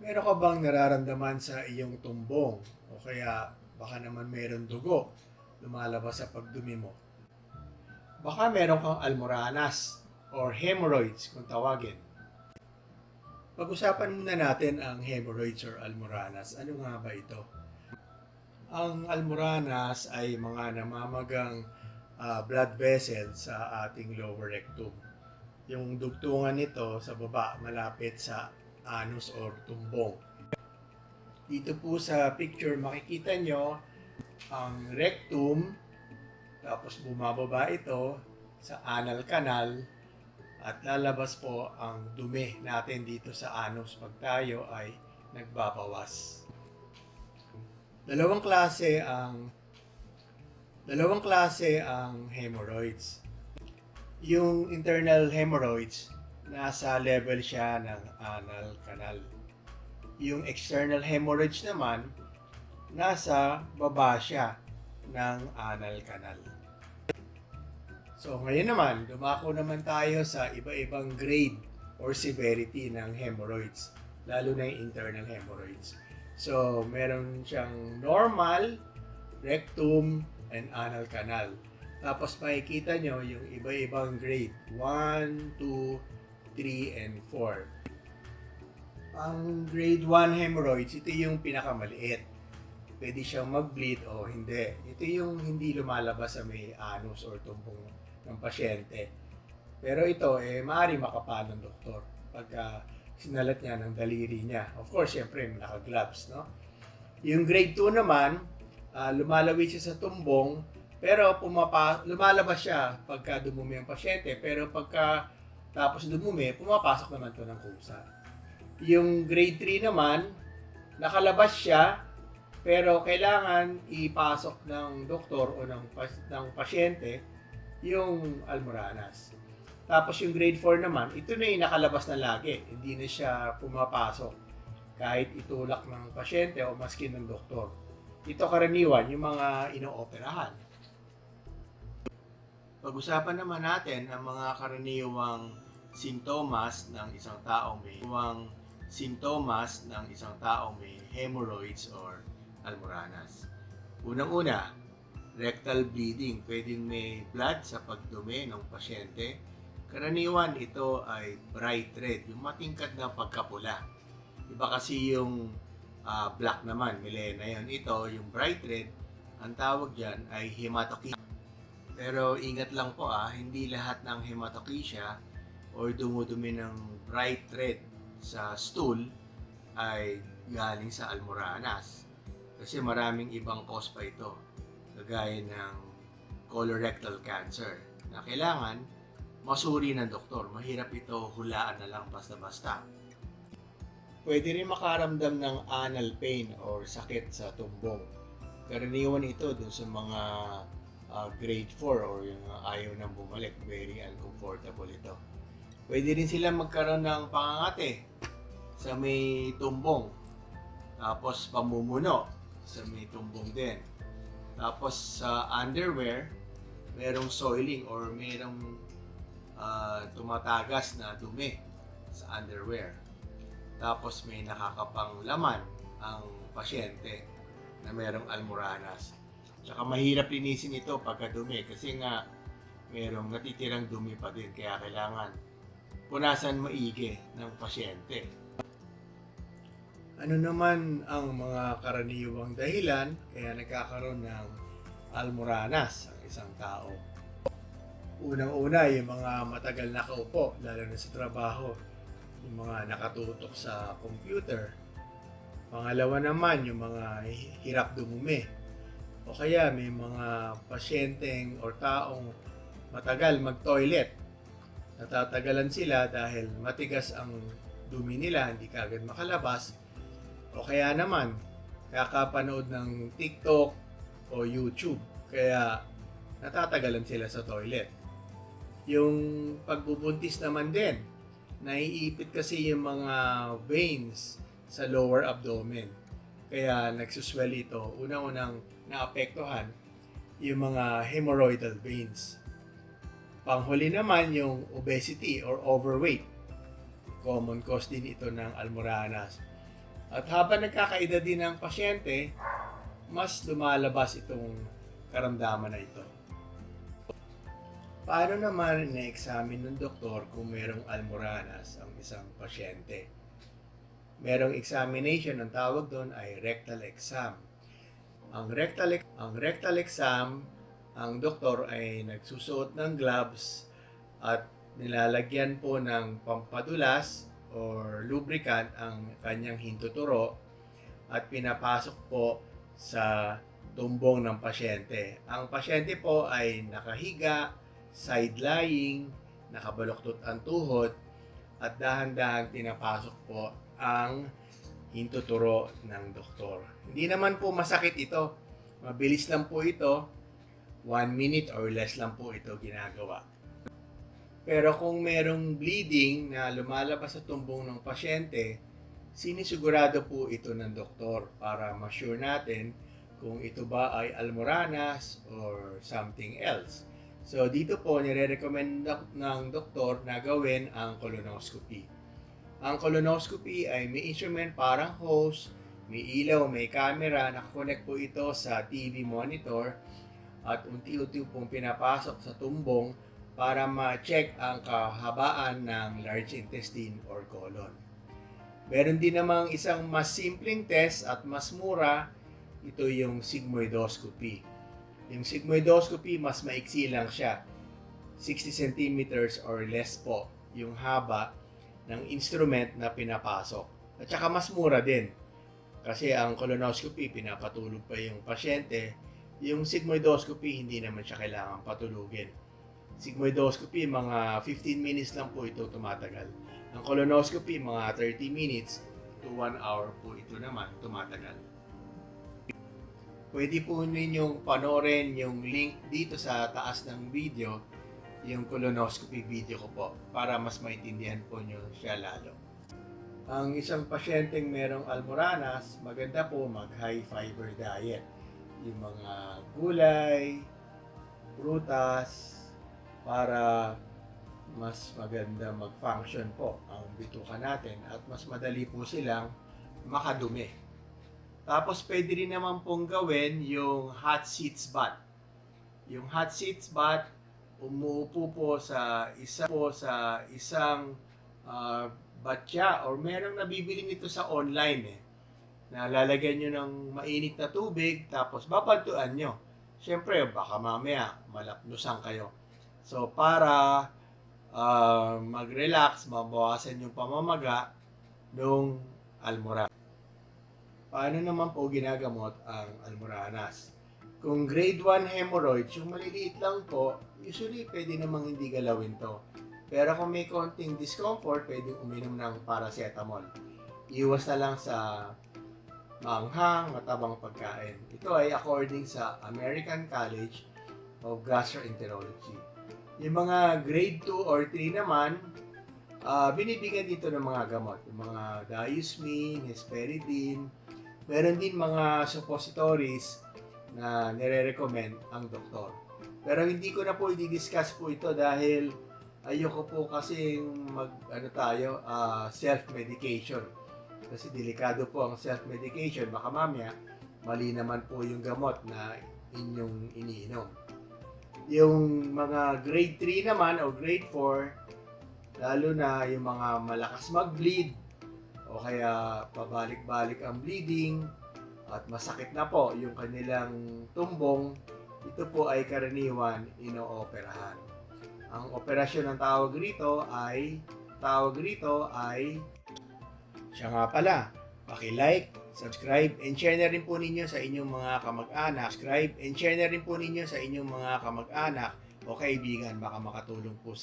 Meron ka bang nararamdaman sa iyong tumbong o kaya baka naman meron dugo lumalabas sa pagdumi mo? Baka meron kang almoranas or hemorrhoids kung tawagin. Pag-usapan muna natin ang hemorrhoids or almoranas. Ano nga ba ito? Ang almoranas ay mga namamagang ah, blood vessel sa ating lower rectum. Yung dugtungan nito sa baba malapit sa anus or tumbong. Dito po sa picture makikita nyo ang rectum tapos bumababa ito sa anal canal at lalabas po ang dumi natin dito sa anus pag tayo ay nagbabawas. Dalawang klase ang dalawang klase ang hemorrhoids. Yung internal hemorrhoids nasa level siya ng anal canal. Yung external hemorrhage naman nasa baba siya ng anal canal. So ngayon naman, dumako naman tayo sa iba-ibang grade or severity ng hemorrhoids, lalo na yung internal hemorrhoids. So meron siyang normal, rectum, and anal canal. Tapos makikita nyo yung iba-ibang grade, 1, 2, 3, and 4. Ang grade 1 hemorrhoids, ito yung pinakamaliit. Pwede siyang mag-bleed o hindi. Ito yung hindi lumalabas sa may anus or tumbong ng pasyente. Pero ito, eh, maaari makapal ng doktor pagka sinalat niya ng daliri niya. Of course, syempre, naka-gloves, no? Yung grade 2 naman, ah, lumalawit siya sa tumbong, pero pumapa, lumalabas siya pagka dumumi ang pasyente, pero pagka tapos dumumi, pumapasok naman to ng kusa. Yung grade 3 naman, nakalabas siya, pero kailangan ipasok ng doktor o ng, ng pasyente yung almoranas. Tapos yung grade 4 naman, ito na yung nakalabas na lagi. Hindi na siya pumapasok kahit itulak ng pasyente o maski ng doktor. Ito karaniwan yung mga inooperahan. Pag-usapan naman natin ang mga karaniwang sintomas ng isang taong may mga sintomas ng isang taong may hemorrhoids or almoranas. Unang-una, rectal bleeding. Pwedeng may blood sa pagdumi ng pasyente. Karaniwan ito ay bright red, yung matingkad na pagkapula. Iba kasi yung ah, black naman, melena yun. Ito, yung bright red, ang tawag dyan ay hematocrit. Pero ingat lang po ah, hindi lahat ng hematochezia or dumudumi ng bright red sa stool ay galing sa almoranas. Kasi maraming ibang cause pa ito. Kagaya ng colorectal cancer na kailangan masuri ng doktor. Mahirap ito hulaan na lang basta-basta. Pwede rin makaramdam ng anal pain or sakit sa tumbong. Karaniwan ito dun sa mga uh, grade 4 or yung ayaw nang bumalik. Very uncomfortable ito. Pwede rin sila magkaroon ng pangangate sa may tumbong. Tapos pamumuno sa may tumbong din. Tapos sa underwear, merong soiling or merong ah, tumatagas na dumi sa underwear. Tapos may nakakapang laman ang pasyente na merong almoranas. Tsaka mahirap linisin ito pagka dumi kasi nga merong natitirang dumi pa din kaya kailangan punasan maigi ng pasyente. Ano naman ang mga karaniwang dahilan kaya nagkakaroon ng almoranas ang isang tao? Unang-una, yung mga matagal nakaupo, lalo na sa trabaho, yung mga nakatutok sa computer. Pangalawa naman, yung mga hirap dumumi. O kaya may mga pasyenteng o taong matagal mag-toilet. Natatagalan sila dahil matigas ang dumi nila, hindi kagad makalabas. O kaya naman, kakapanood ng TikTok o YouTube. Kaya natatagalan sila sa toilet. Yung pagbubuntis naman din, naiipit kasi yung mga veins sa lower abdomen. Kaya nagsuswell ito. Unang-unang naapektuhan yung mga hemorrhoidal veins. Panghuli naman yung obesity or overweight. Common cause din ito ng almoranas. At habang nagkakaedad din ang pasyente, mas lumalabas itong karamdaman na ito. Paano naman na-examine ng doktor kung merong almoranas ang isang pasyente? Merong examination, ang tawag doon ay rectal exam. Ang rectal, ang rectal exam, ang doktor ay nagsusuot ng gloves at nilalagyan po ng pampadulas or lubricant ang kanyang hintuturo at pinapasok po sa tumbong ng pasyente. Ang pasyente po ay nakahiga, side-lying, nakabaluktot ang tuhod, at dahan-dahan pinapasok po ang hintuturo ng doktor. Hindi naman po masakit ito. Mabilis lang po ito. One minute or less lang po ito ginagawa. Pero kung merong bleeding na lumalabas sa tumbong ng pasyente, sinisigurado po ito ng doktor para ma-sure natin kung ito ba ay almoranas or something else. So dito po nire-recommend ng doktor na gawin ang colonoscopy. Ang colonoscopy ay may instrument parang hose, may ilaw, may camera, nakakonect po ito sa TV monitor at unti-unti pong pinapasok sa tumbong para ma-check ang kahabaan ng large intestine or colon. Meron din namang isang mas simpleng test at mas mura, ito yung sigmoidoscopy. Yung sigmoidoscopy, mas maiksi lang siya. 60 centimeters or less po yung haba ng instrument na pinapasok. At saka mas mura din. Kasi ang colonoscopy, pinapatulog pa yung pasyente. Yung sigmoidoscopy, hindi naman siya kailangan patulugin. Sigmoidoscopy, mga 15 minutes lang po ito tumatagal. Ang colonoscopy, mga 30 minutes to 1 hour po ito naman tumatagal. Pwede po ninyong panoorin yung link dito sa taas ng video, yung colonoscopy video ko po, para mas maintindihan po nyo siya lalo. Ang isang pasyenteng merong almoranas, maganda po mag high fiber diet. Yung mga gulay, prutas, para mas maganda mag-function po ang bituka natin at mas madali po silang makadumi. Tapos pwede rin naman pong gawin yung hot seats bath. Yung hot seats bath, umuupo po sa isa po sa isang ah, batya or merong nabibili nito sa online eh. Na lalagyan nyo ng mainit na tubig tapos babantuan nyo. Siyempre, baka mamaya malapnusan kayo. So, para ah, mag-relax, mabawasan yung pamamaga nung almoranas. Paano naman po ginagamot ang almoranas? Kung grade 1 hemorrhoids, yung maliliit lang po, usually pwede namang hindi galawin to. Pero kung may konting discomfort, pwedeng uminom ng paracetamol. Iwas na lang sa manghang, matabang pagkain. Ito ay according sa American College of Gastroenterology. Yung mga grade 2 or 3 naman, ah, binibigyan dito ng mga gamot. Yung mga diusmin, hesperidine, meron din mga suppositories na nire-recommend ang doktor. Pero hindi ko na po i-discuss po ito dahil ayoko po kasi mag ano tayo ah, self-medication. Kasi delikado po ang self-medication. Baka mamaya mali naman po yung gamot na inyong iniinom. Yung mga grade 3 naman o grade 4, lalo na yung mga malakas mag-bleed o kaya pabalik-balik ang bleeding at masakit na po yung kanilang tumbong, ito po ay karaniwan inooperahan. Ang operasyon ng tawag rito ay tawag rito ay siya nga pala, paki-like, subscribe, and share na rin po ninyo sa inyong mga kamag-anak. Subscribe and share na rin po ninyo sa inyong mga kamag-anak o kaibigan baka makatulong po